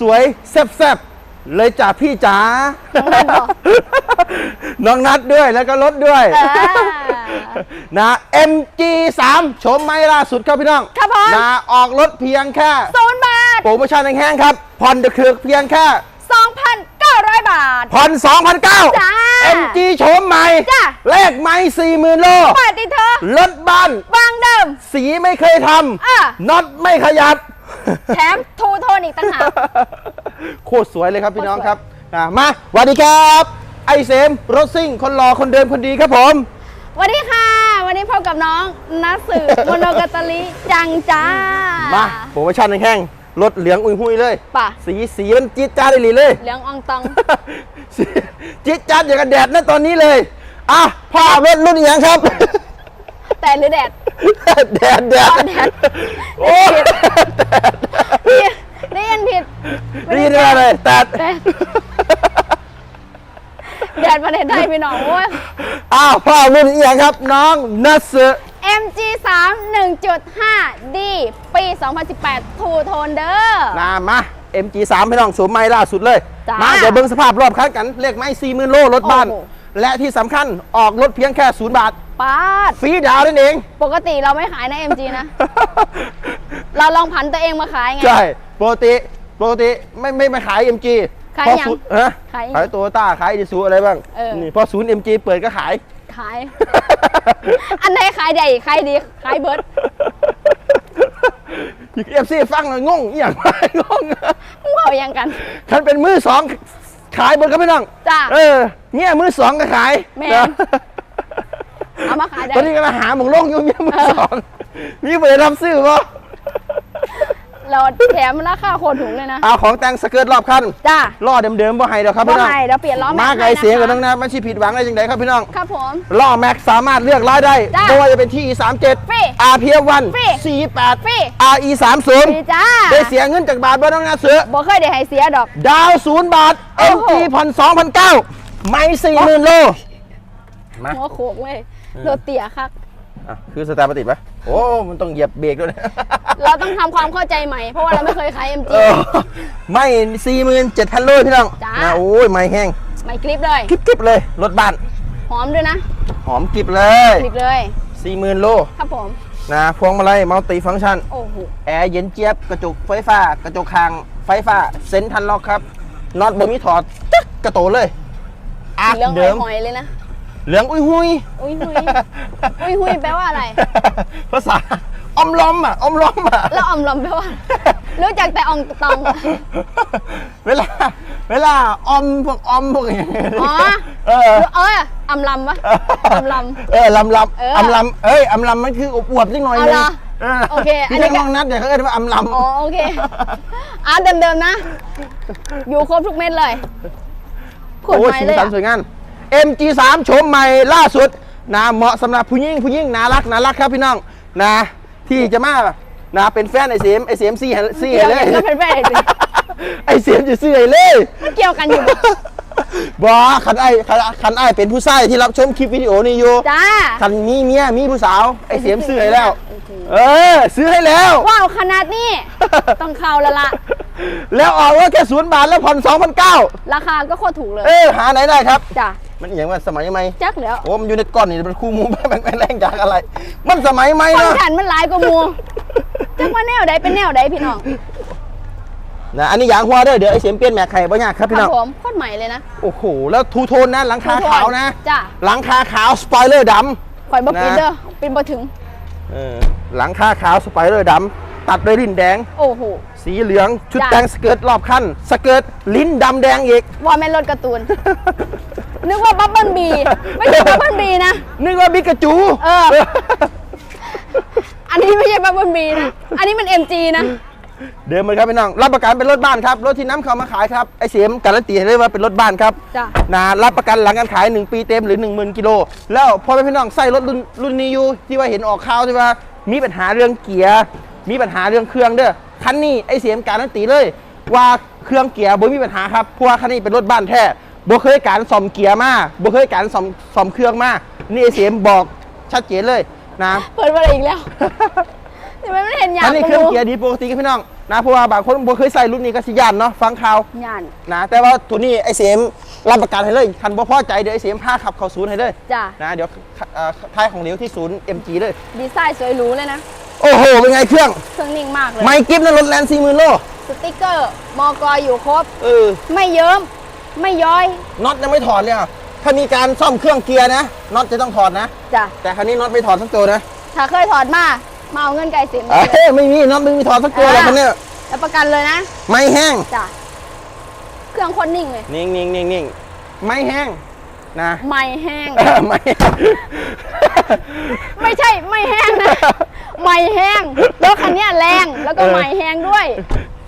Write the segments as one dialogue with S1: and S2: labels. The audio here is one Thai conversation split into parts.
S1: สวยๆแซ่บๆเลยจ้าพี่จ๋า
S2: น้องนัทบอก
S1: น้องนัดด้วยแล้วก็รถด้วย
S2: อ่า
S1: นะ MG3 โฉมใหม่ล่าสุดครับพี่น้อง
S2: ครับผม
S1: นะออกรถเพียงแค่
S2: ศูนย์บาท
S1: โปรโมชั่นแห้งๆครับผ่อนเดือดเพียงแค่
S2: 2,900 บาท
S1: ผ่อน2,009
S2: จ้า
S1: MG โฉมใหม่
S2: จ้า
S1: เลขไม่40,000โล
S2: เปิดดิเธอ
S1: รถบ้าน
S2: บางเดิม
S1: สีไม่เคยท
S2: อะำ
S1: น็อตไม่ขยับ
S2: แถมทูโทนอีกต่างหาก
S1: โคตรสวยเลยครับพี่น้อง
S2: โคตรสวย
S1: ครับอะมาสวัสดีครับ ไอเสมรถซิ่ง คนหล่อคนเดิมคนดีครับผม
S2: สวัสดีค่ะ วันนี้พบกับน้องนัสสือโมโนกาตาลิจังจ้า
S1: มาโปรโมชั่นแห้งๆรถเหลืองอุ้ยหุยเลย
S2: ป่ะ
S1: สีสีมันจี๊ดจ้าดเลยเลย
S2: เหลืองอองตอง
S1: สีจี๊ดจ้าดอย่างกับแดดนะตอนนี้เลย อะพ่อรถรุ่นอหย่างครับ
S2: แต่หรือแดด
S1: แดดแดด
S2: อ๋อแดด
S1: โอ้
S2: ได้ยินผิด
S1: ได้ยินอะไรเลยแดด
S2: แดดแดดประเทศไทยพี่น้องโอ้ย
S1: อ้าวพ่อรุ่นอหย่างครับ น้องนัสเซอ
S2: MG 3 1.5 D ปี 2018 ทูโทนเด้อ
S1: นามา MG3 พี่น้องสวมไม้ล่าสุดเลย
S2: จ้าม
S1: มาเดี๋ยวเบิ้งสภาพรอบคันกัน เลขไม้สี่หมื่นโลรถบ้าน
S2: โอ้โห
S1: และที่สำคัญออกรถเพียงแค่ศูนย์บาท
S2: ปาด
S1: ฟรีดาวน์นั่นเอง
S2: ปกติเราไม่ขายนะ MG นะ เราลองผันตัวเองมาขายไง
S1: ใช่ปกติปกติไม่ไม่ไม่ขาย MG
S2: ขาย
S1: เพราะ
S2: ยัง
S1: ศูนย์ฮะ
S2: ขายยัง
S1: ขายโตโยต้าขายดิซูอะไรบ้าง
S2: เออ
S1: นี่พอศูนย์ MG เปิดก็ขาย
S2: ขาย อันไหนขายใหญ่ขายดี ขายเบิร์ด
S1: เอฟซีฟังหน่อยงงอหย่างไรงง
S2: มึงเอายังกัน
S1: คันเป็นมือสอง ขายเบิดก็ไม่ต้อง
S2: จ้า
S1: เออเนี่ยมือสองก็ขาย
S2: แม่น
S1: นะ
S2: เอามาขายได้
S1: ตอนนี้ก็มาหาหมองโลงอยู่เมียมือสองมีเปิดรับซื้อป่ะ
S2: เราแถมราคาโคตรถุงเลยนะ
S1: เอาของแต่งสเกิร์ตรอบคัน
S2: จ้า
S1: ล้อเดิมๆบ่ให้เดี๋ยวครับ
S2: บ่
S1: พี่น้อง
S2: ให้เดี๋ยวเปลี่ยนล้อแม็ก
S1: มา
S2: ให้
S1: ไกลเสียงกัน
S2: นะคะ
S1: ตั้งนานมันชีผิดหวังได้ยังไงครับพี่น้อง
S2: ครับผม
S1: ล้อแม็กสามารถเลือกร้ายได้
S2: จ้ะ
S1: ไม่ว่าจะเป็นที่37
S2: ฟรี
S1: RPF1
S2: ฟรี
S1: 48
S2: ฟรี
S1: RE
S2: ดี
S1: 30
S2: จ้า
S1: ได้เสียเงินจากบาทบ่ต้องนาเสือ
S2: บ่เคยได้ให้เสียดอก
S1: ดาวศูนย์บาท
S2: โอ้โห
S1: MG ผ่อน2,009ไม่สี่หมื่นโลมา
S2: หัวโขกเลยรถเตี๋ยคัก
S1: อะคือสตาร์ทมาติดปะโอ้มันต้องเหยียบเบรกด้วยนะ
S2: เราต้องทำความเข้าใจใหม่ เพราะว่าเราไม่เคยขาย MG
S1: เออไม่สี่หมื่นเจ็ดพันโลพี่น้อง
S2: จ้ะ
S1: นะโอ้ยไม่แห้ง
S2: ไม่กริปเลย
S1: กริบๆเลยรถบ้าน
S2: หอมด้วยนะ
S1: หอมกริบเลย
S2: กริปเลย
S1: สี่หมื่นโล
S2: ครับผม
S1: นะพวงมาลัยมัลติฟังก์ชัน
S2: โอ้โห
S1: แอร์เย็นเจี๊ยบกระจกไฟฟ้า กระจกคางไฟฟ้า เซ็นทันล็อกครับน็อตบ่มีถอดตึ๊กกระโตเลยอาร์ค
S2: เรื่องห
S1: เดิ
S2: อย
S1: ม
S2: หอยๆเลยนะ
S1: เหลืองอุ้ยหุย
S2: อุ้ยหุยอุ้ยหุยแปลว่าอะไร
S1: ภาษาอมลอมอะอมลอมอะ
S2: แล้วออมลอมแปลว่ารู้จักแต่อองตอง
S1: เวลา เวลาอมพวกอมพวกอย่างเงี้ย
S2: อ๋อ
S1: เออ
S2: เอออำลำปะอำล
S1: เออลำล
S2: เออำ
S1: อำลำเอ้ยอำลำมันคืออวบๆนิดหน่อย
S2: เอา
S1: นึง
S2: เหรอโอเคอัน
S1: ที่
S2: นี้
S1: ทาง
S2: ก็
S1: น้องนัดเนี่ยเขาเรียกว่าอำลำ
S2: อ๋อโอเคอะเดิมๆนะ อยู่ครบทุกเม็ดเลยขวด
S1: โอ้ย
S2: ใหม่
S1: สี
S2: เลย
S1: สัน
S2: อะ
S1: สวยงาม MG3 โฉมใหม่ล่าสุดนะเหมาะสำหรับผู้หญิงผู้หญิงน่ารักน่ารักครับพี่น้องนะที่จะมานะเป็นแฟนไอเสียมไอเสียมซี่ให้ซี่
S2: เกี่ยว
S1: ให้เลย
S2: กันเป็นแฟนเลยสิ
S1: ไอเสียมจะซี่ให้เลย
S2: มันเกี่ยวกันอยู่ปะ
S1: บอคันไอคันคันไอเป็นผู้ชายที่รับชมคลิปวิดีโอนี้อยู่
S2: จ้า
S1: คันมีเมียมีผู้สาว ไอเสียมซื้อให้แล้ว เออ ซื้อให้แล้ว
S2: ว้าวขนาดนี้ ต้องเข้าแล้วล่ะ
S1: แล้วออกว่าแค่ศูนย์บาทแล้วผ่อนสองพันเก้า
S2: ราคาก็โคตรถูกเลย
S1: เออหาไหนได้ครับ
S2: จ้ะ
S1: มันอย่างว่าสมัยใหม่
S2: จักแล้ว
S1: โอ้มันอยู่ในก้อนนี่เป็นคู่มูมันไม่แรงจากอะไร มันสมัยใหม่
S2: คอน
S1: เนาะ
S2: แทนมันหลายกว่าหมูจักว่าแนวใดเป็นแนวใดพี่น้อง
S1: นะอันนี้ยางหัวเด้อเดี๋ยวไอเสียมเปลี่ยนแม็กไข่บ่ยากครับ
S2: ค
S1: พี่
S2: รั
S1: น้
S2: บ
S1: อง
S2: ผมโคตรใหม่เลยนะ
S1: โอ้โหแล้วทูโทนนะหลังคาขาวนะ
S2: จ้ะ
S1: หลังคาขาวสปอยเลอร์ด
S2: ข่อยบ่ปิด
S1: นะ
S2: เด้อปิดบ่ถึงำ
S1: เออหลังคาขาวสปอยเลอร์ดำตัดด้วยลิ้นแดง
S2: โอ้โห
S1: สีเหลืองชุด
S2: จ้ะ
S1: แต่งสเกิร์ตรอบคันสเกิร์ตลิ้นดำแดงอีก
S2: ว่าแม่นรถการ์ตูน นึกว่าบับเบิ้ลบีไม่ใช่บับเบิ้ลบีนะ
S1: นึกว่าบิกาจู
S2: เออ อันนี้ไม่ใช่บับเบิ้ลบีนะ อันนี้มัน MG นะ
S1: เดิมเลยครับพี่น้อง รับประกันเป็นรถบ้านครับ รถที่น้ำเข้ามาขายครับ ไอเสียมการันตีให้เลยว่าเป็นรถบ้านครับ
S2: จ้ะ
S1: นะรับประกันหลังการขาย 1 ปีเต็มหรือ 1 0,000 กิโล แล้วพอไปพี่น้องใส่รถรุ่นรุ่นนี้อยู่ที่ว่าเห็นออกข่าวที่ว่า มีปัญหาเรื่องเกียร์ มีปัญหาเรื่องเครื่องเด้อ คันนี้ไอเสียมการันตีเลย ว่าเครื่องเกียร์บ่มีปัญหาครับ เพราะว่าคันนี้เป็นรถบ้านแท้ บ่เคยการซ่อมเกียร์มาบ่เคยการซ่อมซ่อมเครื่องมานี่ไอเสียมบอกชัดเจนเลยนะ
S2: เปิดมาอีกแล้วทำไมไม่เห็นอยา
S1: อั
S2: ก
S1: นนี้
S2: ก
S1: เครื่อง
S2: ว่าหมู
S1: เกียร์ดีปกติครับพี่น้องนะเพราะว่าบางคนบ่เคยใส่รุ่นนี้ก็สิย่านเนาะฟังข่าว
S2: ย่าน
S1: นะแต่ว่าตัวนี้ไอเสียมรับประกันให้เลยคันบ่พอใจเดี๋ยวไอเสียมพาขับเข้าศูนย์ให้เลย
S2: จ้ะ
S1: นะเดี๋ยวเอ่อท้ายของเหลวที่ศูนย์ MG เลย
S2: ดีไซน์สวยหรูเลยนะ
S1: โอ้โห เป็นไงเครื่อง
S2: เครื่องนิ่งมากเลย
S1: ไม่กิฟต์นะรถแลนด์40,000โล
S2: สติกเกอร์ มอกอยู่ครบ
S1: เออ
S2: ไม่เยิ้ม ไม่ย้อย
S1: น็อตยังไม่ถอดเลยอะถ้ามีการซ่อมเครื่องเกียร์นะน็อตจะต้องถอดนะ
S2: จ้ะ
S1: แต่คันนี้น็อตไม่ถอดสักตัวนะ
S2: ถ้าเคยถอดมามาเอาเงินไก่สิม
S1: เอ้ยไม่มีน็อตไม่มีถอดสักตัวเลยคันเนี้ย
S2: แล้วประกันเลยนะ
S1: ไม่แห้ง
S2: จ้ะเครื่องคนนิ่งเลย
S1: นิ่งนิ่งนิ่งนิ่งไม่แห้งนะ
S2: ไม่แห้ง
S1: เออไม่
S2: ไม่ใช่ไม่แห้งนะไม่แห้งรถคันเนี้ยแรงแล้วก็ไม่แห้งด้วย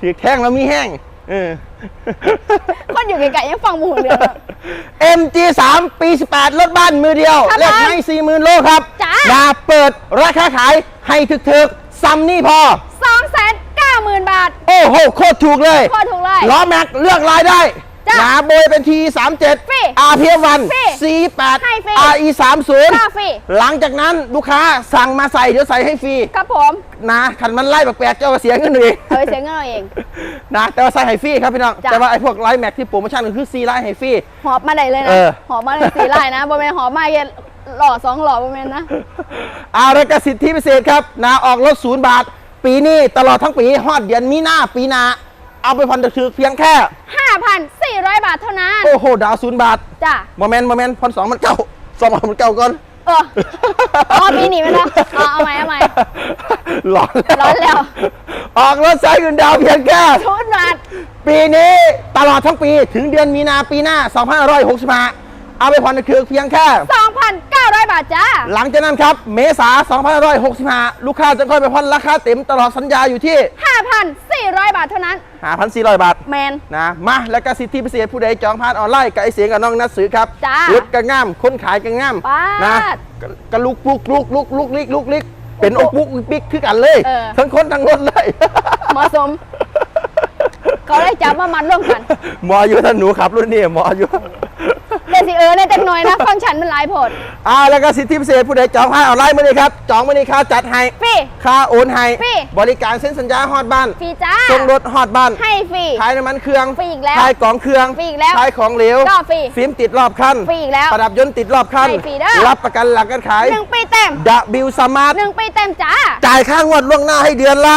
S1: สีแท่งแล้วมีแห้ง เออ
S2: คนอยู่ไกลๆยังฟังหมูเรืองอะ
S1: MG3 ปี 18 รถบ้านมือเดียว
S2: ครับ
S1: เลขไม่ 40,000 โลครับ
S2: จ้า
S1: ดาเปิดราคาขายให้ถึกๆซ้ำนี่พอ
S2: สองแสนเก้าหมื่นบาท
S1: โอ้โห โคตรถูกเลย
S2: โคตรถูกเลย
S1: ล้อแม็กเลือกลายได้
S2: จ้ะ
S1: หนาโบยเป็น T37
S2: ฟรี
S1: RPF1
S2: ฟรี
S1: C8
S2: ให้ฟรี
S1: RE30
S2: ค่าฟรี
S1: หลังจากนั้นลูกค้าสั่งมาใส่เดี๋ยวใส่ให้ฟรี
S2: ครับผม
S1: นะขันมันไล่แปลกๆเจ้าก็เสียเงินเอง
S2: เอาไปเสียเงินเอาเอง
S1: นะแต่ว่าใส่ให้ฟรีครับพี่น้อง
S2: จ้ะ
S1: แต่ว่าไอ้พวกไลน์แม็กที่โปรโมชั่นก็คือซีไลน์ให้ฟรี
S2: หอบมาได้เลย
S1: เอ
S2: นะ
S1: อ
S2: หอบมาเลยสี่ไร่นะบริเวณหอบมาเย็นหล่อสองหล่อบริเวณนะ
S1: เอาละกสิทธิพิเศษครับนะออกรถศูนย์บาท ปีนี้ตลอดทั้งปีฮอดเดือนมีนาปีหนา เอาไปผ่อนถือเพียงแค่
S2: 5,400 บาทเท่านั้น
S1: โอ้โห ดาวศูนย์บาท
S2: จ้ะ
S1: โมเมนต์โมเมนต์ผ่อนสองมันเก่าสองมันเก่าก่อน
S2: เอออ๋อปีนี้ไหมล่ะเอาเอาใหม่เอาใหม่
S1: ร้อนแล้ว
S2: ร้อนแล้ว
S1: ออกรถสายเงินดาวเพียงแค่
S2: ชุดบาท
S1: ปีนี้ตลอดทั้งปีถึงเดือนมีนาปีหน้า2565เอาไปผ่อนถือเพียงแค่
S2: 2,900 บาทจ้า
S1: หลังจากนั้นครับ เมษา2565 ลูกค้าจะค่อยไปผ่อนราคาเต็มตลอดสัญญาอยู่ที่
S2: 5,400 บาทเท่านั้น
S1: 5,400 บาท
S2: แมน
S1: นะมาแล้วก็สิทธิพิเศษผู้ใดจองผ่านออนไลน์กับไอเสียงกับน้องนัดซื้อครับ
S2: จ้า
S1: รถก็ง่ามคนขายก็ง่าม
S2: ป๊าด
S1: นะก็ก็ลุกลุกลุกลุกลุกลิกลุกลิกเป็นอกลุกปิกคือกันเลย
S2: เออ
S1: ทั้งคนทั้งรถเลย
S2: เหมาะสม เขาได้จับมามันร่วมกัน
S1: หมออยู่ท่านหนูขับรุ่นนี้หมออยู่
S2: แต่ สิเออในจักหน่อยนะฟังก์ชันมันหลายโผด
S1: อ่าแล้วก็สิทธิพิเศษผู้ใดจองผ่านออนไลน์มาเลยครับจองมาเลยค่าจัดให้
S2: ฟรี
S1: ค่าโอนให้
S2: ฟรี
S1: บริการเส้นสัญญาฮอดบ้าน
S2: ฟรีจ้า
S1: ส่งรถฮอดบ้าน
S2: ให้ฟรี
S1: ขายน้ำมันเครื่อง
S2: ฟรีอีกแล้ว
S1: ขายกล่องเครื่อง
S2: ฟรีอีกแล้ว
S1: ขายของเหลว
S2: ก็ฟรี
S1: ฟิล์มติดรอบคัน
S2: ฟรีอีกแล้ว
S1: ประดับยนต์ติดรอบคัน
S2: ให้ฟรีเด้อ
S1: รับประกันหลังการขาย
S2: หนึ่งปีเต็ม
S1: ดะบิวสมาร์ท
S2: หนึ่งปีเต็มจ้า
S1: จ่ายค่างวดล่วงหน้าให้เดือนละ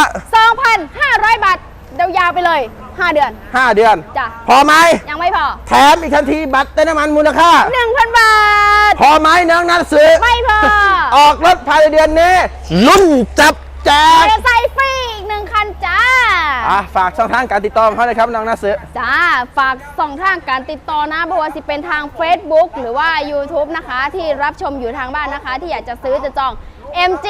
S2: 2,500 บาท ยาวๆไปเลย 5 เดือน
S1: 5 เดือน
S2: จ้ะ
S1: พอไหม
S2: ยังไม่พอ
S1: แถมอีกทันทีบัตรเติมน้ำมันมูลค่า
S2: 1,000 บาท
S1: พอไหมน้องนัดซื้อ
S2: ไม่พอ
S1: ออกรถภายในเดือนนี้ลุ้นจับแจ
S2: ม
S1: ก
S2: อเตอร์ไซค์ฟรีอีกหนึ่งคันจ้า
S1: อะฝากช่องทางการติดต่อของเขาเลยครับน้องนัดซื้อ
S2: จ้า ฝากส่องทางการติดต่อนะเพราะว่าสิเป็นทาง Facebook หรือว่า YouTube นะคะ ที่รับชมอยู่ทางบ้านนะคะ ที่อยากจะซื้อจะจอง MG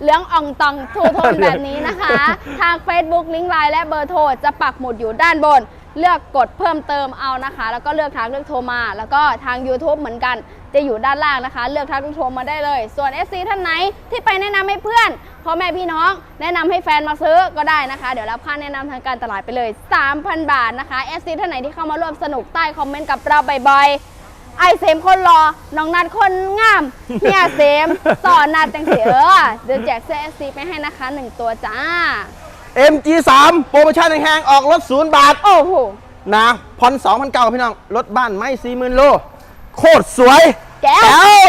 S2: เหลืองอ่องตองทูโทนแบบนี้นะคะ ทาง Facebook ลิงก์ไลน์และเบอร์โทรจะปักหมุดอยู่ด้านบน เลือกกดเพิ่มเติมเอานะคะ แล้วก็เลือกทางเลือกโทรมา แล้วก็ทาง YouTube เหมือนกัน จะอยู่ด้านล่างนะคะ เลือกทางเลือกโทรมาได้เลย ส่วน FC ท่านไหนที่ไปแนะนำให้เพื่อนพ่อแม่พี่น้อง แนะนำให้แฟนมาซื้อก็ได้นะคะ เดี๋ยวรับค่าแนะนำทางการตลาดไปเลย 3,000 บาทนะคะ FC ท่านไหนที่เข้ามาร่วมสนุกใต้คอมเมนต์กับเราบ่อยๆ ไอเสมคนรอ น้องนัดคนงาม เนี่ยเสมสอนนัดจังเสียเออเดี๋ยวแจกเสื้อ FC ไปให้นะคะ1ตัวจ้า
S1: MG3 โปรโมชั่นแห้งๆออกรถศูนย์บาท
S2: โอ้โห
S1: นะผ่อน2,009พี่น้อง รถบ้านไม่40,000โล โคตรสวย
S2: แก้ว
S1: ว